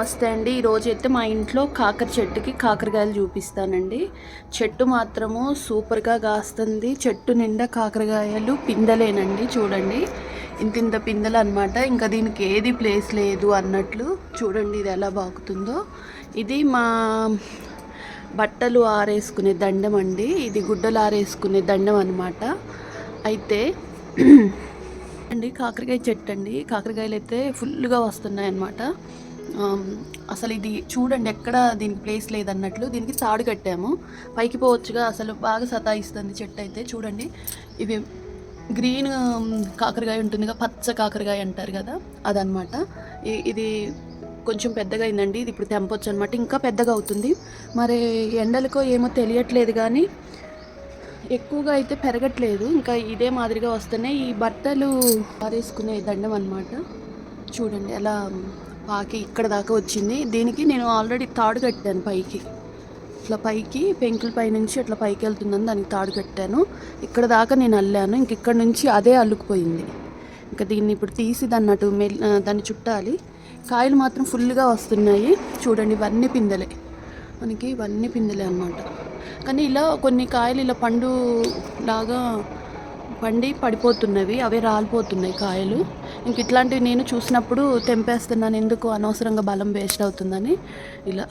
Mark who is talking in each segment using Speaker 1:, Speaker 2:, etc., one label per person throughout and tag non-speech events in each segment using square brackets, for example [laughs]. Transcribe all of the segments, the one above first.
Speaker 1: నమస్తే అండి. ఈరోజు అయితే మా ఇంట్లో కాకర చెట్టుకి కాకరకాయలు చూపిస్తానండి. చెట్టు మాత్రము సూపర్గా కాస్తుంది. చెట్టు నిండా కాకరకాయలు పిందలేనండి. చూడండి. ఇంత ఇంత పిందెలు అనమాట ఇంకా దీనికి ఏది ప్లేస్ లేదు అన్నట్లు చూడండి ఇది ఎలా బాగుతుందో. ఇది మా బట్టలు ఆరేసుకునే దండం అండి. ఇది గుడ్డలు ఆరేసుకునే దండం అనమాట అయితే [clears throat] అండి కాకరకాయ చెట్టు అండి. కాకరకాయలు అయితే ఫుల్గా వస్తున్నాయి అన్నమాట అసలు ఇది చూడండి ఎక్కడ దీనికి ప్లేస్ లేదన్నట్లు దీనికి తాడు కట్టాము. పైకి పోవచ్చుగా అసలు బాగా సతాయిస్తుంది చెట్టు అయితే. చూడండి ఇవి గ్రీన్ కాకరకాయ ఉంటుందిగా పచ్చ కాకరకాయ అంటారు కదా అదనమాట ఇది కొంచెం పెద్దగా అయిందండి ఇది ఇప్పుడు తెంపొచ్చు అనమాట ఇంకా పెద్దగా అవుతుంది. మరి ఎండలకో ఏమో తెలియట్లేదు కానీ ఎక్కువగా అయితే పెరగట్లేదు. ఇంకా ఇదే మాదిరిగా వస్తున్నాయి ఈ బట్టలు పారేసుకునే దండం అనమాట చూడండి ఎలా పాకి ఇక్కడ దాకా వచ్చింది. దీనికి నేను ఆల్రెడీ తాడు కట్టాను పైకి. ఇట్లా పైకి పెంకుల పై నుంచి అట్లా పైకి వెళ్తుందని దానికి తాడు కట్టాను. ఇక్కడ దాకా నేను అల్లాను. ఇంక ఇక్కడ నుంచి అదే అల్లుకుపోయింది. ఇంకా దీన్ని ఇప్పుడు తీసి దాన్ని అటు మెల్ దాన్ని చుట్టాలి. కాయలు మాత్రం ఫుల్గా వస్తున్నాయి. చూడండి ఇవన్నీ పిందెలే. మనకి ఇవన్నీ పిందెలే అన్నమాట. కానీ ఇలా కొన్ని కాయలు ఇలా పండు లాగా పండి పడిపోతున్నవి. అవే రాలిపోతున్నాయి కాయలు. ఇంక ఇట్లాంటివి నేను చూసినప్పుడు తెంపేస్తున్నాను. ఎందుకు? అనవసరంగా బలం వేస్ట్ అవుతుందని. ఇలా.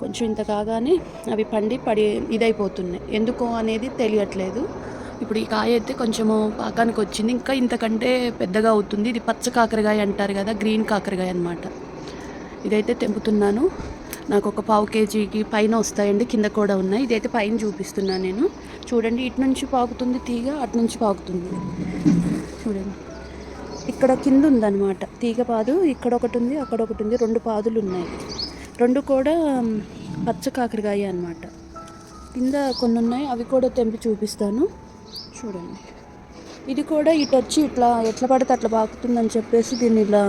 Speaker 1: కొంచెం ఇంత కాగానే అవి పండి పడి ఇదైపోతున్నాయి. ఎందుకు అనేది తెలియట్లేదు. ఇప్పుడు ఈ కాయ అయితే కొంచెము పాకానికి వచ్చింది. ఇంకా ఇంతకంటే పెద్దగా అవుతుంది. ఇది పచ్చ కాకరకాయ అంటారు కదా గ్రీన్ కాకరకాయ అన్నమాట. ఇదైతే తెంపుతున్నాను. నాకు ఒక పావు కేజీకి పైన వస్తాయండి కింద కూడా ఉన్నాయి. ఇదైతే పైన చూపిస్తున్నాను నేను. చూడండి ఇటు నుంచి పాకుతుంది తీగ అటు నుంచి పాకుతుంది. ఇక్కడ కింద ఉందన్నమాట తీగ పాదు ఇక్కడ ఒకటి ఉంది అక్కడ ఒకటి ఉంది రెండు పాదులు ఉన్నాయి రెండు కూడా పచ్చ కాకరకాయ అన్నమాట. కింద కొన్ని ఉన్నాయి అవి కూడా తెంపి చూపిస్తాను. చూడండి. ఇది కూడా ఇటు వచ్చి ఇట్లా ఎట్లా పడితే అట్లా బాగుతుందని చెప్పేసి దీన్ని ఇలా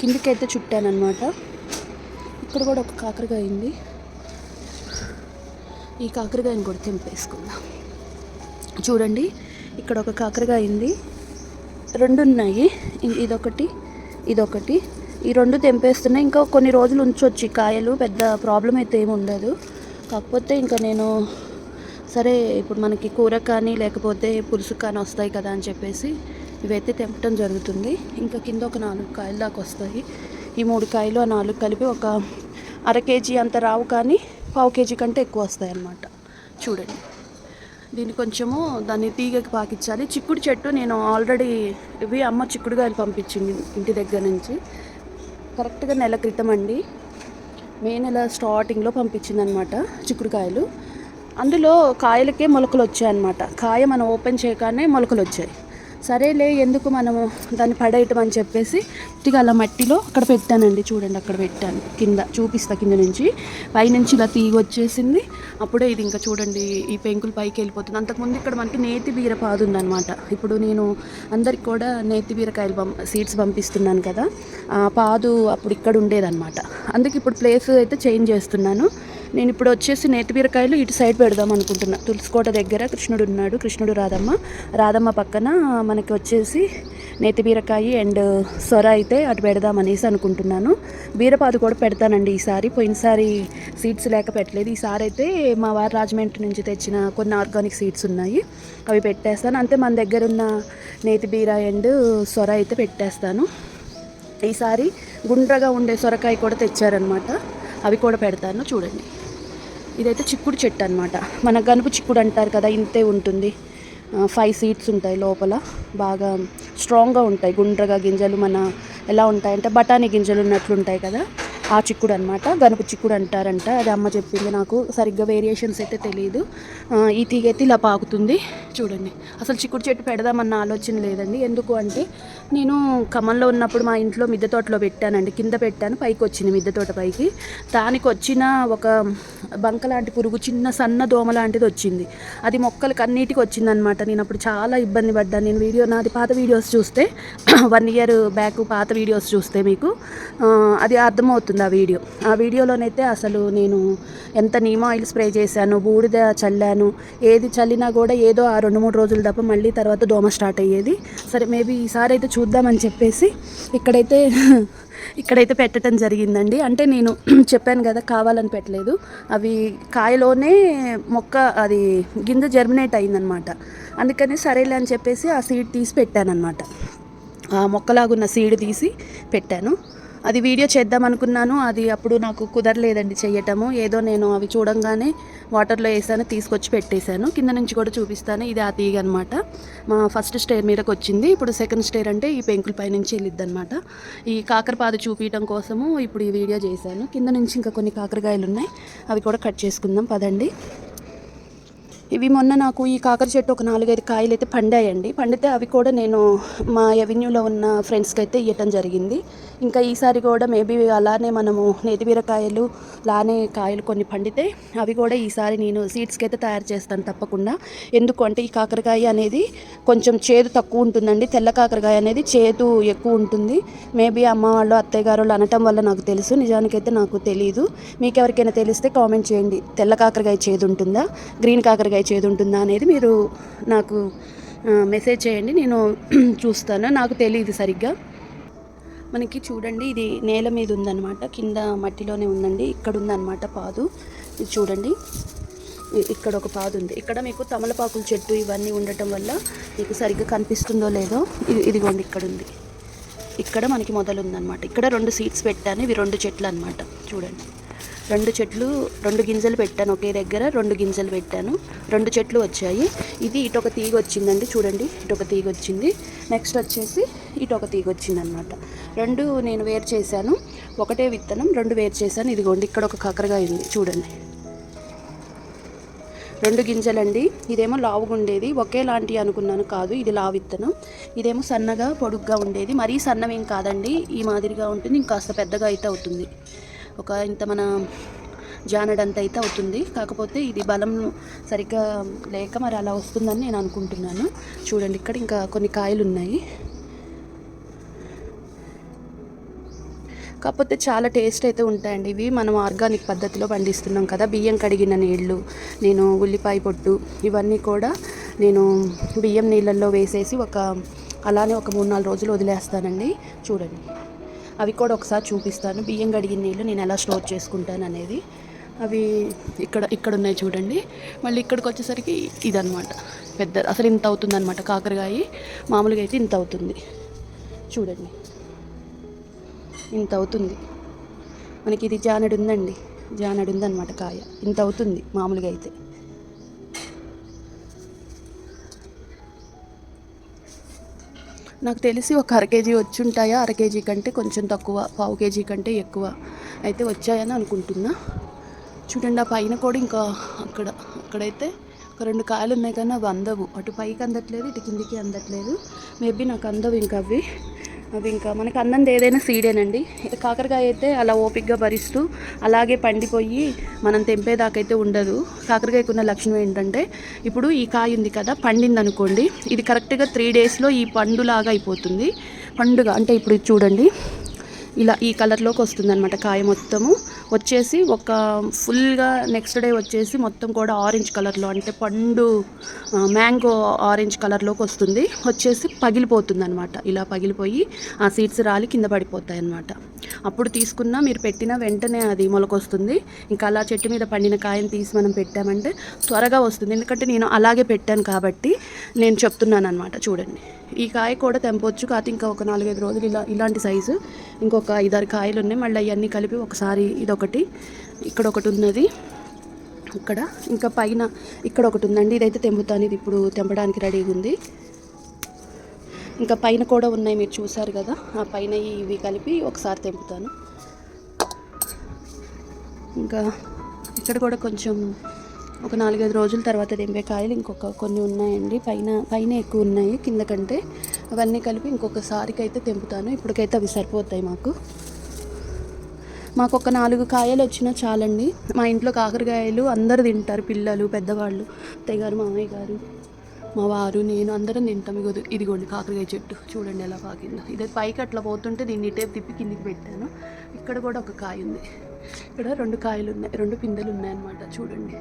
Speaker 1: కిందకైతే చుట్టానమాట ఇక్కడ కూడా ఒక కాకరకాయ ఉంది. ఈ కాకరకాయని కూడా తెంపేసుకుందాం. చూడండి ఇక్కడ ఒక కాకరకాయ ఉంది. రెండు ఉన్నాయి ఇదొకటి ఇదొకటి. ఈ రెండు తెంపేస్తున్నాయి ఇంకా కొన్ని రోజులు ఉంచొచ్చు. ఈ కాయలు పెద్ద ప్రాబ్లం అయితే ఏమి ఉండదు. కాకపోతే ఇంకా నేను సరే ఇప్పుడు మనకి కూర కానీ లేకపోతే పులుసు కానీ వస్తాయి కదా అని చెప్పేసి ఇవైతే తెంపటం జరుగుతుంది. ఇంకా కింద ఒక నాలుగు కాయలు దాకా వస్తాయి. ఈ మూడు కాయలు ఆ నాలుగు కలిపి ఒక అర కేజీ అంత రావు కానీ పావు కేజీ కంటే ఎక్కువ వస్తాయి అన్నమాట చూడండి. దీన్ని కొంచెము దాన్ని తీగకి పాకించాలి చిక్కుడు చెట్టు నేను ఆల్రెడీ ఇవి అమ్మ చిక్కుడుగాయలు పంపించింది ఇంటి దగ్గర నుంచి. కరెక్ట్గా నెల క్రితం అండి. మే నెల స్టార్టింగ్లో పంపించింది అనమాట చిక్కుడుకాయలు. అందులో కాయలకే మొలకలు వచ్చాయన్నమాట. కాయ మనం ఓపెన్ చేయగానే మొలకలు వచ్చాయి. సరేలే ఎందుకు మనము దాన్ని పడేయటం అని చెప్పేసి ఇక అలా మట్టిలో అక్కడ పెట్టానండి. చూడండి అక్కడ పెట్టాను. కింద చూపిస్తా కింద నుంచి. పైనుంచి ఇలా తీగ వచ్చేసింది అప్పుడే ఇది ఇంకా చూడండి ఈ పెంకులు పైకి వెళ్ళిపోతుంది. అంతకుముందు ఇక్కడ మనకి నేతి బీర పాదు ఉందన్నమాట. ఇప్పుడు నేను అందరికి కూడా నేతి బీరకాయలు పం సీడ్స్ పంపిస్తున్నాను కదా ఆ పాదు అప్పుడు ఇక్కడ ఉండేదన్నమాట. అందుకే ఇప్పుడు ప్లేస్ అయితే చేంజ్ చేస్తున్నాను. నేను ఇప్పుడు వచ్చేసి నేతి బీరకాయలు ఇటు సైడ్ పెడదాం అనుకుంటున్నా. తులసికోట దగ్గర కృష్ణుడు ఉన్నాడు కృష్ణుడు రాధమ్మ. రాధమ్మ పక్కన మనకి వచ్చేసి నేతి బీరకాయ అండ్ సొర అయితే అటు పెడదామనేసి అనుకుంటున్నాను. బీరపాదు కూడా పెడతానండి ఈసారి. పోయినసారి సీడ్స్ లేక పెట్టలేదు. ఈసారి అయితే మా వారు రాజమండ్రి నుంచి తెచ్చిన కొన్ని ఆర్గానిక్ సీడ్స్ ఉన్నాయి. అవి పెట్టేస్తాను. అంతే మన దగ్గర ఉన్న నేతి బీర అండ్ సొర అయితే పెట్టేస్తాను. ఈసారి గుండ్రగా ఉండే సొరకాయ కూడా తెచ్చారనమాట. అవి కూడా పెడతాను. చూడండి. ఇదైతే చిక్కుడు చెట్టు అనమాట మన గనుపు చిక్కుడు అంటారు కదా ఇంతే ఉంటుంది. ఫైవ్ సీడ్స్ ఉంటాయి లోపల. బాగా స్ట్రాంగ్గా ఉంటాయి. గుండ్రగా గింజలు మన ఎలా ఉంటాయంటే బఠానీ గింజలు ఉన్నట్లు ఉంటాయి కదా. ఆ చిక్కుడు అనమాట గనుపు చిక్కుడు అంటారంట. అది అమ్మ చెప్పింది నాకు. సరిగ్గా వేరియేషన్స్ అయితే తెలియదు ఈ తీగ అయితే ఇలా పాకుతుంది. చూడండి. అసలు చిక్కుడు చెట్టు పెడదామన్న ఆలోచన లేదండి. ఎందుకు అంటే నేను ఖమ్మంలో ఉన్నప్పుడు మా ఇంట్లో మిద్దె తోటలో పెట్టానండి. కింద పెట్టాను. పైకి వచ్చింది మిద్దె తోట పైకి. దానికి వచ్చిన ఒక బంక లాంటి పురుగు చిన్న సన్న దోమ లాంటిది వచ్చింది. అది మొక్కలకి అన్నిటికి వచ్చిందనమాట నేను అప్పుడు చాలా ఇబ్బంది పడ్డాను. నేను వీడియో నాది పాత వీడియోస్ చూస్తే వన్ ఇయర్ బ్యాక్ పాత వీడియోస్ చూస్తే మీకు అది అర్థమవుతుంది. ఉంటుంది ఆ వీడియో? ఆ వీడియోలోనైతే అసలు నేను ఎంత నీమ్ ఆయిల్ స్ప్రే చేశాను బూడిద చల్లాను ఏది చల్లినా కూడా ఏదో ఆ రెండు మూడు రోజులు తప్ప మళ్ళీ తర్వాత దోమ స్టార్ట్ అయ్యేది. సరే మేబీ ఈసారి అయితే చూద్దామని చెప్పేసి ఇక్కడైతే [laughs] ఇక్కడైతే పెట్టడం జరిగిందండి. అంటే నేను [clears throat] చెప్పాను కదా కావాలని పెట్టలేదు. అవి కాయలోనే మొక్క అది గింజ జర్మినేట్ అయిందనమాట. అందుకని సరేలే అని చెప్పేసి ఆ సీడ్ తీసి పెట్టాను అనమాట ఆ మొక్కలాగున్న సీడ్ తీసి పెట్టాను. అది వీడియో చేద్దాం అనుకున్నాను. అది అప్పుడు నాకు కుదరలేదండి చెయ్యటము. ఏదో నేను అవి చూడంగానే వాటర్లో వేసాను తీసుకొచ్చి పెట్టేశాను. కింద నుంచి కూడా చూపిస్తాను. ఇది ఆ తీగ అనమాట మా ఫస్ట్ స్టేర్ మీదకి వచ్చింది. ఇప్పుడు సెకండ్ స్టేర్ అంటే ఈ పెంకుల పై నుంచి వెళ్ళిద్ది అనమాట ఈ కాకరపాదు చూపించడం కోసము ఇప్పుడు ఈ వీడియో చేశాను. కింద నుంచి ఇంకా కొన్ని కాకరకాయలు ఉన్నాయి. అవి కూడా కట్ చేసుకుందాం. పదండి. ఇవి మొన్న నాకు ఈ కాకర చెట్టు ఒక నాలుగైదు కాయలు అయితే పండాయండి. పండితే అవి కూడా నేను మా ఎవెన్యూలో ఉన్న ఫ్రెండ్స్కి అయితే ఇవ్వటం జరిగింది. ఇంకా ఈసారి కూడా మేబీ అలానే మనము నేతిబీరకాయలు లానే కాయలు కొన్ని పండితే అవి కూడా ఈసారి నేను సీడ్స్కి అయితే తయారు చేస్తాను తప్పకుండా. ఎందుకు అంటే ఈ కాకరకాయ అనేది కొంచెం చేదు తక్కువ ఉంటుందండి. తెల్ల కాకరకాయ అనేది చేదు ఎక్కువ ఉంటుంది. మేబీ అమ్మ వాళ్ళు అత్తయ్య గారు వాళ్ళు అనటం వల్ల నాకు తెలుసు. నిజానికైతే నాకు తెలియదు మీకు ఎవరికైనా తెలిస్తే కామెంట్ చేయండి. తెల్ల కాకరకాయ చేదు ఉంటుందా? గ్రీన్ కాకరకాయ చేదు ఉంటుందా అనేది మీరు నాకు మెసేజ్ చేయండి. నేను [clears throat] చూస్తాను. నాకు తెలియదు సరిగ్గా. మనకి చూడండి ఇది నేల మీద ఉందన్నమాట. కింద మట్టిలోనే ఉందండి. ఇక్కడ ఉందన్నమాట పాదు. ఇది చూడండి. ఇక్కడ ఒక పాదు ఉంది. ఇక్కడ మీకు తమలపాకుల చెట్టు ఇవన్నీ ఉండటం వల్ల మీకు సరిగ్గా కనిపిస్తుందో లేదో ఇది ఇదిగోండి ఇక్కడ ఉంది ఇక్కడ మనకి మొదలు ఉందన్నమాట ఇక్కడ రెండు సీడ్స్ పెట్టాను. ఇవి రెండు చెట్లు అన్నమాట చూడండి. రెండు చెట్లు రెండు గింజలు పెట్టాను. ఒకే దగ్గర రెండు గింజలు పెట్టాను. రెండు చెట్లు వచ్చాయి. ఇది ఇటు ఒక తీగ వచ్చిందండి. చూడండి ఇటు ఒక తీగ వచ్చింది. నెక్స్ట్ వచ్చేసి ఇటు ఒక తీగ వచ్చింది అనమాట రెండు నేను వేరు చేశాను. ఒకటే విత్తనం రెండు వేరు చేశాను. ఇదిగోండి ఇక్కడ ఒక కాకరకాయ ఉంది. చూడండి. రెండు గింజలండి. ఇదేమో లావుగా ఉండేది. ఒకేలాంటి అనుకున్నాను కాదు. ఇది లావు విత్తనం. ఇదేమో సన్నగా పొడుగ్గా ఉండేది. మరీ సన్నమేం కాదండి. ఈ మాదిరిగా ఉంటుంది. ఇంకాస్త పెద్దగా అయితే అవుతుంది. ఒక ఇంత మన జానడంత అయితే అవుతుంది. కాకపోతే ఇది బలం సరిగ్గా లేక మరి అలా వస్తుందని నేను అనుకుంటున్నాను. చూడండి ఇక్కడ ఇంకా కొన్ని కాయలు ఉన్నాయి కాకపోతే చాలా టేస్ట్ అయితే ఉంటాయండి. ఇవి మనం ఆర్గానిక్ పద్ధతిలో పండిస్తున్నాం కదా బియ్యం కడిగిన నీళ్ళు నేను ఉల్లిపాయ పొట్టు ఇవన్నీ కూడా నేను బియ్యం నీళ్ళల్లో వేసేసి ఒక అలానే ఒక మూడు నాలుగు రోజులు వదిలేస్తానండి. చూడండి. అవి కూడా ఒకసారి చూపిస్తాను. బియ్యం కడిగిన నీళ్ళు నేను ఎలా స్టోర్ చేసుకుంటాను అనేది. అవి ఇక్కడ ఇక్కడ ఉన్నాయి చూడండి. మళ్ళీ ఇక్కడికి వచ్చేసరికి ఇదనమాట పెద్ద అసలు ఇంత అవుతుంది అనమాట కాకరకాయ. మామూలుగా అయితే ఇంత అవుతుంది. చూడండి. ఇంత అవుతుంది. మనకి ఇది జానడు ఉందండి జానడు ఉందన్నమాట కాయ. ఇంత అవుతుంది మామూలుగా అయితే. నాకు తెలిసి ఒక అర కేజీ వచ్చి ఉంటాయా అర కేజీ కంటే కొంచెం తక్కువ పావు కేజీ కంటే ఎక్కువ అయితే వచ్చాయని అనుకుంటున్నా. చూడండి ఆ పైన కూడా ఇంకా అక్కడ అక్కడైతే ఒక రెండు కాయలు ఉన్నాయి కానీ అవి అందవు. అటు పైకి అందట్లేదు ఇటు కిందికి అందట్లేదు. మేబీ నాకు అందవు ఇంకా అవి. అది ఇంకా మనకు అన్నంది ఏదైనా సీడేనండి. కాకరకాయ అయితే అలా ఓపిక్గా భరిస్తూ అలాగే పండిపోయి మనం తెంపేదాకైతే ఉండదు. కాకరకాయకు ఉన్న లక్షణం ఏంటంటే ఇప్పుడు ఈ కాయ ఉంది కదా పండింది అనుకోండి ఇది కరెక్ట్గా త్రీ డేస్లో ఈ పండులాగా అయిపోతుంది. పండుగ అంటే ఇప్పుడు ఇది చూడండి. ఇలా ఈ కలర్లోకి వస్తుంది అనమాట కాయ మొత్తము. వచ్చేసి ఒక ఫుల్గా నెక్స్ట్ డే వచ్చేసి మొత్తం కూడా ఆరెంజ్ కలర్లో అంటే పండు మ్యాంగో ఆరెంజ్ కలర్లోకి వస్తుంది. వచ్చేసి పగిలిపోతుంది అనమాట ఇలా పగిలిపోయి ఆ సీడ్స్ రాలి కింద పడిపోతాయి అనమాట అప్పుడు తీసుకున్న మీరు పెట్టిన వెంటనే అది మొలకొస్తుంది. ఇంకా అలా చెట్టు మీద పండిన కాయని తీసి మనం పెట్టామంటే త్వరగా వస్తుంది. ఎందుకంటే నేను అలాగే పెట్టాను కాబట్టి నేను చెప్తున్నాను అనమాట చూడండి. ఈ కాయ కూడా తెంపొచ్చు. కాకపోతే ఇంకా ఒక నాలుగైదు రోజులు ఇలా ఇలాంటి సైజు. ఇంకొక ఐదారు కాయలు ఉన్నాయి మళ్ళీ అవన్నీ కలిపి ఒకసారి ఇదొకటి. ఇక్కడ ఒకటి ఉన్నది. ఇక్కడ. ఇంకా పైన ఇక్కడ ఒకటి ఉందండి. ఇదైతే తెంపుతాను ఇది ఇప్పుడు తెంపడానికి రెడీగా ఉంది. ఇంకా పైన కూడా ఉన్నాయి మీరు చూసారు కదా. ఆ పైన ఇవి కలిపి ఒకసారి తెంపుతాను. ఇంకా ఇక్కడ కూడా కొంచెం ఒక నాలుగైదు రోజుల తర్వాత దింపే కాయలు ఇంకొక కొన్ని ఉన్నాయండి. పైన పైన ఎక్కువ ఉన్నాయి కింద కంటే. అవన్నీ కలిపి ఇంకొకసారికి అయితే తెంపుతాను. ఇప్పటికైతే అవి సరిపోతాయి మాకు. మాకు ఒక నాలుగు కాయలు వచ్చినా చాలండి. మా ఇంట్లో కాకరకాయలు అందరు తింటారు పిల్లలు పెద్దవాళ్ళు. అత్తయ్య గారు మామయ్య గారు మా వారు నేను అందరం తింటాం. ఇగో ఇదిగోండి కాకరకాయ చెట్టు. చూడండి ఎలా పాకిందో. ఇది పైకి అట్లా పోతుంటే దీన్ని ఇటే తిప్పి కిందికి పెట్టాను. ఇక్కడ కూడా ఒక కాయ ఉంది. ఇక్కడ రెండు కాయలు ఉన్నాయి రెండు పిందెలు ఉన్నాయన్నమాట. చూడండి.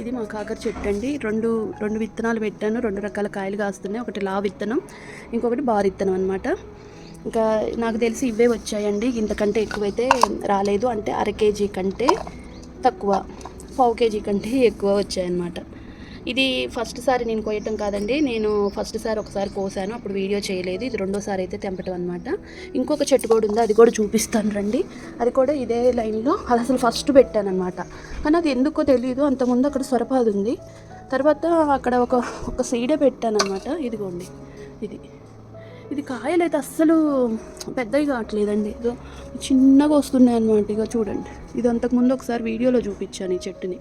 Speaker 1: ఇది మా కాకర చెట్టు అండి. రెండు రెండు విత్తనాలు పెట్టాను. రెండు రకాల కాయలు కాస్తున్నాయి. ఒకటి లా విత్తనం ఇంకొకటి బార్ విత్తనం అనమాట ఇంకా నాకు తెలిసి ఇవే వచ్చాయండి. ఇంతకంటే ఎక్కువైతే రాలేదు. అంటే అర కేజీ కంటే తక్కువ పావు కేజీ కంటే ఎక్కువ వచ్చాయన్నమాట. ఇది ఫస్ట్ సారి నేను కోయటం కాదండి. నేను ఫస్ట్ సారి ఒకసారి కోసాను. అప్పుడు వీడియో చేయలేదు. ఇది రెండోసారి అయితే తెంపటం అనమాట ఇంకొక చెట్టు కూడా ఉంది. అది కూడా చూపిస్తాను రండి. అది కూడా ఇదే లైన్లో అది అసలు ఫస్ట్ పెట్టాను అనమాట కానీ అది ఎందుకో తెలియదు అంతకుముందు అక్కడ సొరపాదు ఉంది. తర్వాత అక్కడ ఒక ఒక సీడే పెట్టాను అనమాట ఇదిగోండి. ఇది. ఇది కాయలు అయితే అస్సలు పెద్దవి కావట్లేదండి. ఇదో చిన్నగా వస్తున్నాయి అనమాట ఇక చూడండి. ఇది అంతకుముందు ఒకసారి వీడియోలో చూపించాను ఈ చెట్టుని.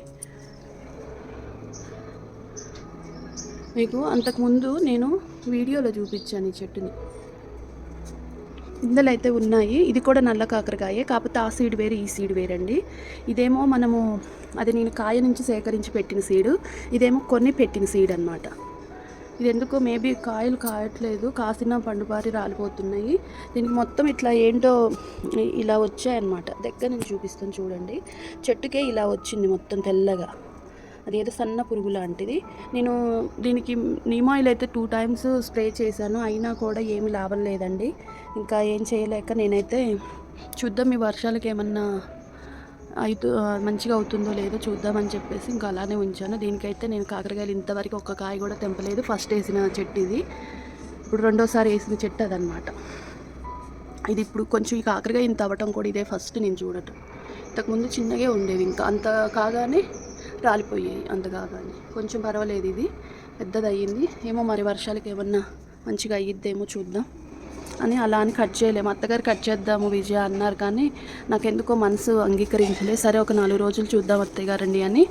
Speaker 1: మీకు అంతకుముందు నేను వీడియోలో చూపించాను ఈ చెట్టుని. ఇందులో అయితే ఉన్నాయి. ఇది కూడా నల్ల కాకరకాయే కాకపోతే ఆ సీడ్ వేరు ఈ సీడ్ వేరండి. ఇదేమో మనము అది నేను కాయ నుంచి సేకరించి పెట్టిన సీడు. ఇదేమో కొన్ని పెట్టిన సీడ్ అనమాట ఇది ఎందుకో మేబీ కాయలు కాయట్లేదు కాసిన పండుబారి రాలిపోతున్నాయి. దీనికి మొత్తం ఇట్లా ఏంటో ఇలా వచ్చాయన్నమాట. దగ్గర నుంచి చూపిస్తాను చూడండి. చెట్టుకే ఇలా వచ్చింది మొత్తం తెల్లగా. అది ఏదో సన్న పురుగు లాంటిది. నేను దీనికి నీమాయిల్ ఆయిల్ అయితే టూ టైమ్స్ స్ప్రే చేశాను. అయినా కూడా ఏమి లాభం లేదండి. ఇంకా ఏం చేయలేక నేనైతే చూద్దాం ఈ వర్షాలకి ఏమన్నా అవుతు మంచిగా అవుతుందో లేదో చూద్దామని చెప్పేసి ఇంకా అలానే ఉంచాను. దీనికైతే నేను కాకరకాయలు ఇంతవరకు ఒక్క కాయ కూడా తెంపలేదు. ఫస్ట్ వేసిన చెట్టు ఇది. ఇప్పుడు రెండోసారి వేసిన చెట్టు అదనమాట. ఇది ఇప్పుడు కొంచెం ఈ కాకరకాయ ఇంత అవ్వటం కూడా ఇదే ఫస్ట్ నేను చూడటం. ఇంతకుముందు చిన్నగే ఉండేవి ఇంకా. అంత కాగానే రాలిపోయాయి అంతగా కానీ కొంచెం పర్వాలేదు ఇది. పెద్దది అయ్యింది ఏమో మరి వర్షాలకి ఏమన్నా మంచిగా అయ్యిద్దేమో చూద్దాం అని అలా అని కట్ చేయలేము అత్తగారు కట్ చేద్దాము విజయ అన్నారు కానీ నాకెందుకో మనసు అంగీకరించలే. సరే ఒక నాలుగు రోజులు చూద్దాం అత్తయ్య గారండి అని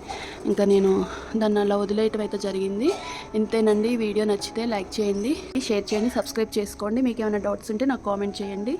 Speaker 1: ఇంకా నేను దాన్ని అలా వదిలేయటం అయితే జరిగింది. ఇంతేనండి. వీడియో నచ్చితే లైక్ చేయండి షేర్ చేయండి సబ్స్క్రైబ్ చేసుకోండి. మీకు ఏమైనా డౌట్స్ ఉంటే నాకు కామెంట్ చేయండి.